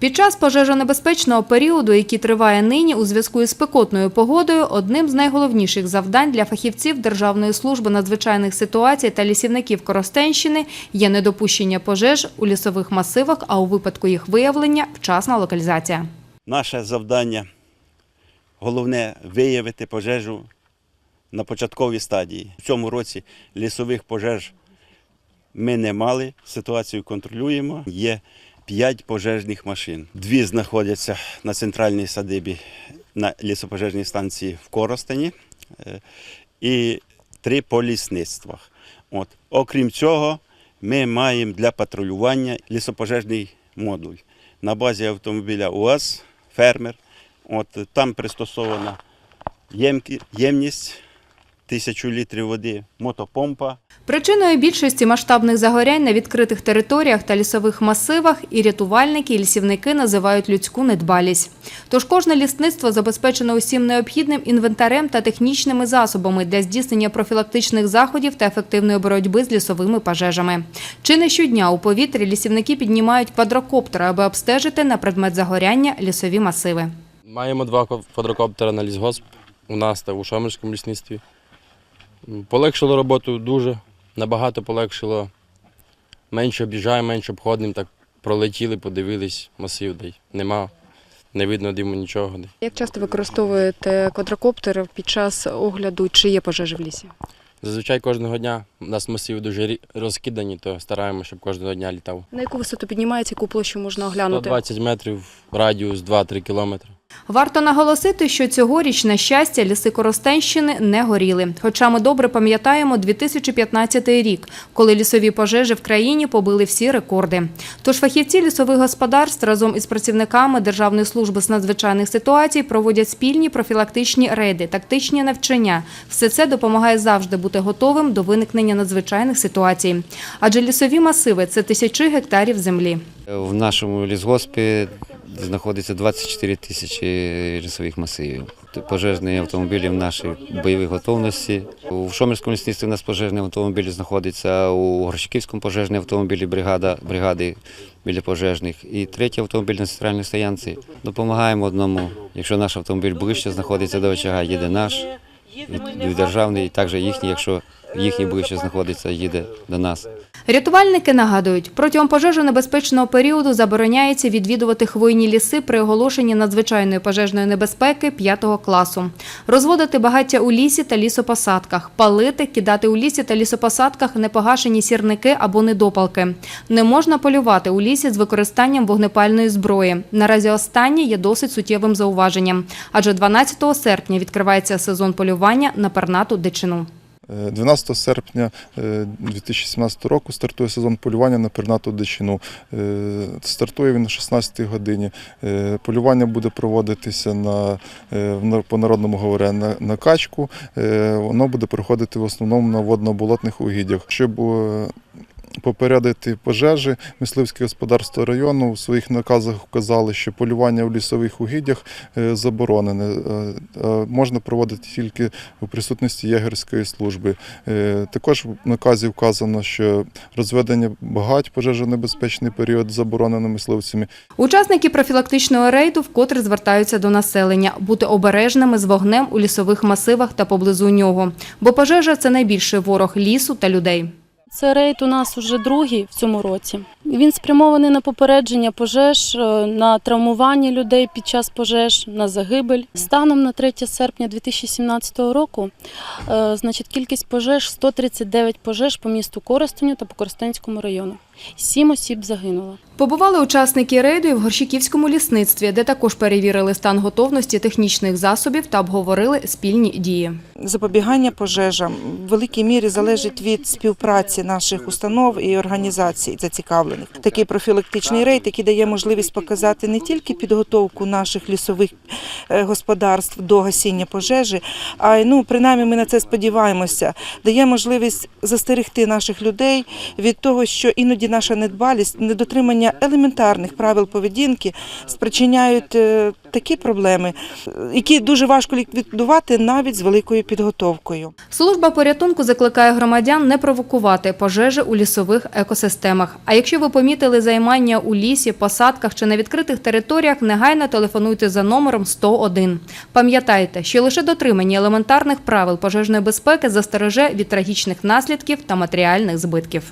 Під час пожежонебезпечного періоду, який триває нині у зв'язку із спекотною погодою, одним з найголовніших завдань для фахівців Державної служби надзвичайних ситуацій та лісівників Коростенщини є недопущення пожеж у лісових масивах, а у випадку їх виявлення вчасна локалізація. Наше завдання головне виявити пожежу на початковій стадії. В цьому році лісових пожеж ми не мали, ситуацію контролюємо. Є п'ять пожежних машин. Дві знаходяться на центральній садибі на лісопожежній станції в Коростені е, і три по лісництвах. От. Окрім цього, ми маємо для патрулювання лісопожежний модуль на базі автомобіля УАЗ, фермер. От, там пристосована ємність тисячу літрів води, мотопомпа. Причиною більшості масштабних загорянь на відкритих територіях та лісових масивах і рятувальники, і лісівники називають людську недбалість. Тож кожне лісництво забезпечено усім необхідним інвентарем та технічними засобами для здійснення профілактичних заходів та ефективної боротьби з лісовими пожежами. Чи не щодня у повітрі лісівники піднімають квадрокоптери, аби обстежити на предмет загоряння лісові масиви. Маємо два квадрокоптера на лісгосп у нас та у Шомерському лісництві. Полегшило роботу дуже, набагато полегшило. Менше об'їжджаємо, менше обходимо, так пролетіли, подивились, масив де нема, не видно диму нічого. де. Як часто використовуєте квадрокоптер під час огляду, чи є пожежі в лісі? Зазвичай кожного дня у нас масиви дуже розкидані, то стараємося, щоб кожного дня літав. На яку висоту піднімається, яку площу можна оглянути? 120 метрів, радіус 2-3 кілометри. Варто наголосити, що цьогоріч, на щастя, ліси Коростенщини не горіли. Хоча ми добре пам'ятаємо 2015 рік, коли лісові пожежі в країні побили всі рекорди. Тож фахівці лісових господарств разом із працівниками Державної служби з надзвичайних ситуацій проводять спільні профілактичні рейди, тактичні навчання. Все це допомагає завжди бути готовим до виникнення надзвичайних ситуацій. Адже лісові масиви це тисячі гектарів землі. В нашому лісгоспі знаходиться 24 тисячі лісових масивів. Пожежні автомобілі в нашій бойовій готовності. У Шомерському лісництві у нас пожежні автомобілі знаходяться, у Горщиківському пожежній автомобілі бригада, бригади біля пожежних. І третій автомобіль на центральній стоянці. Допомагаємо одному. Якщо наш автомобіль ближче знаходиться до очага, їде наш від державний, і також їхній, якщо їхній ближче знаходиться, їде до нас. Рятувальники нагадують, протягом пожежонебезпечного періоду забороняється відвідувати хвойні ліси при оголошенні надзвичайної пожежної небезпеки 5 класу, розводити багаття у лісі та лісопосадках, палити, кидати у лісі та лісопосадках непогашені сірники або недопалки. Не можна полювати у лісі з використанням вогнепальної зброї. Наразі останнє є досить суттєвим зауваженням, адже 12 серпня відкривається сезон полювання на пернату дичину. Е, 12 серпня е, 2017 року стартує сезон полювання на пернату дичину. Е, Стартує він о 16 годині. Е, Полювання буде проводитися на, е, по народному говоря на, на качку. Е, Воно буде проходити в основному на водно-болотних угіддях. Щоб е, попередити пожежі, мисливське господарство району в своїх наказах вказали, що полювання в лісових угіддях е, заборонене. Е, е, Можна проводити тільки у присутності єгерської служби. Також в наказі вказано, що розведення багать пожежонебезпечний період заборонено мисливцями. Учасники профілактичного рейду вкотре звертаються до населення бути обережними з вогнем у лісових масивах та поблизу нього, бо пожежа це найбільший ворог лісу та людей. Це рейд у нас уже другий в цьому році. Він спрямований на попередження пожеж, е, на травмування людей під час пожеж, на загибель. Станом на 3 серпня 2017 року, е, значить, кількість пожеж 139 пожеж по місту Коростеню та по Коростенському району. Сім осіб загинуло. Побували учасники рейду і в Горщиківському лісництві, де також перевірили стан готовності технічних засобів та обговорили спільні дії. Запобігання пожежам в великій мірі залежить від співпраці наших установ і організацій зацікавлених. Такий профілактичний рейд, який дає можливість показати не тільки підготовку наших лісових е, господарств до гасіння пожежі, а й ну принаймні ми на це сподіваємося. Дає можливість застерегти наших людей від того, що іноді наша недбалість, недотримання елементарних правил поведінки спричиняють е, такі проблеми, які дуже важко ліквідувати навіть з великою підготовкою. Служба порятунку закликає громадян не провокувати пожежі у лісових екосистемах. А якщо ви помітили займання у лісі, посадках чи на відкритих територіях, негайно телефонуйте за номером 101. Пам'ятайте, що лише дотримання елементарних правил пожежної безпеки застереже від трагічних наслідків та матеріальних збитків.